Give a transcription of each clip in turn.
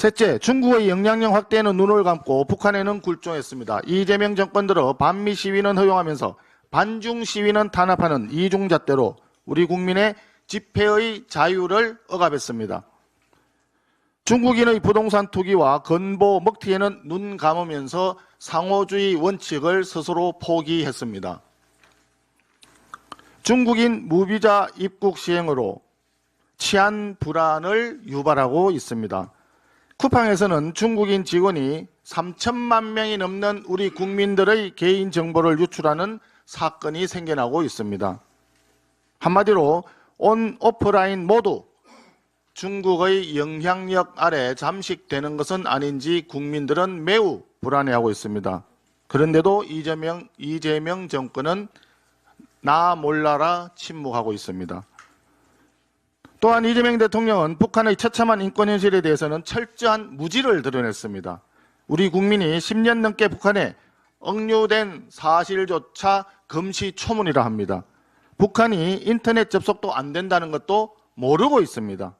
셋째, 중국의 영향력 확대에는 눈을 감고 북한에는 굴종했습니다. 이재명 정권 들어 반미 시위는 허용하면서 반중 시위는 탄압하는 이중잣대로 우리 국민의 집회의 자유를 억압했습니다. 중국인의 부동산 투기와 건보 먹튀에는 눈 감으면서 상호주의 원칙을 스스로 포기했습니다. 중국인 무비자 입국 시행으로 치안 불안을 유발하고 있습니다. 쿠팡에서는 중국인 직원이 3천만 명이 넘는 우리 국민들의 개인 정보를 유출하는 사건이 생겨나고 있습니다. 한마디로 온 오프라인 모두 중국의 영향력 아래 잠식되는 것은 아닌지 국민들은 매우 불안해하고 있습니다. 그런데도 이재명, 이재명 정권은 나 몰라라 침묵하고 있습니다. 또한 이재명 대통령은 북한의 처참한 인권 현실에 대해서는 철저한 무지를 드러냈습니다. 우리 국민이 10년 넘게 북한에 억류된 사실조차 금시초문이라 합니다. 북한이 인터넷 접속도 안 된다는 것도 모르고 있습니다.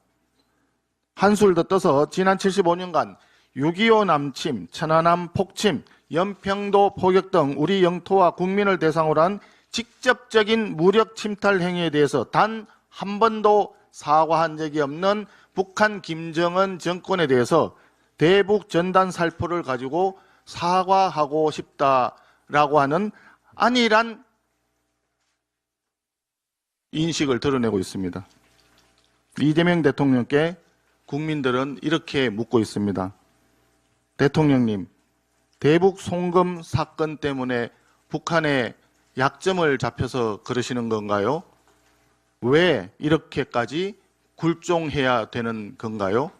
한술 더 떠서 지난 75년간 6.25 남침, 천안함 폭침, 연평도 포격 등 우리 영토와 국민을 대상으로 한 직접적인 무력 침탈 행위에 대해서 단 한 번도 사과한 적이 없는 북한 김정은 정권에 대해서 대북 전단 살포를 가지고 사과하고 싶다라고 하는 안일한 인식을 드러내고 있습니다. 이재명 대통령께 국민들은 이렇게 묻고 있습니다. 대통령님, 대북 송금 사건 때문에 북한에 약점을 잡혀서 그러시는 건가요? 왜 이렇게까지 굴종해야 되는 건가요?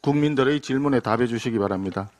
국민들의 질문에 답해 주시기 바랍니다.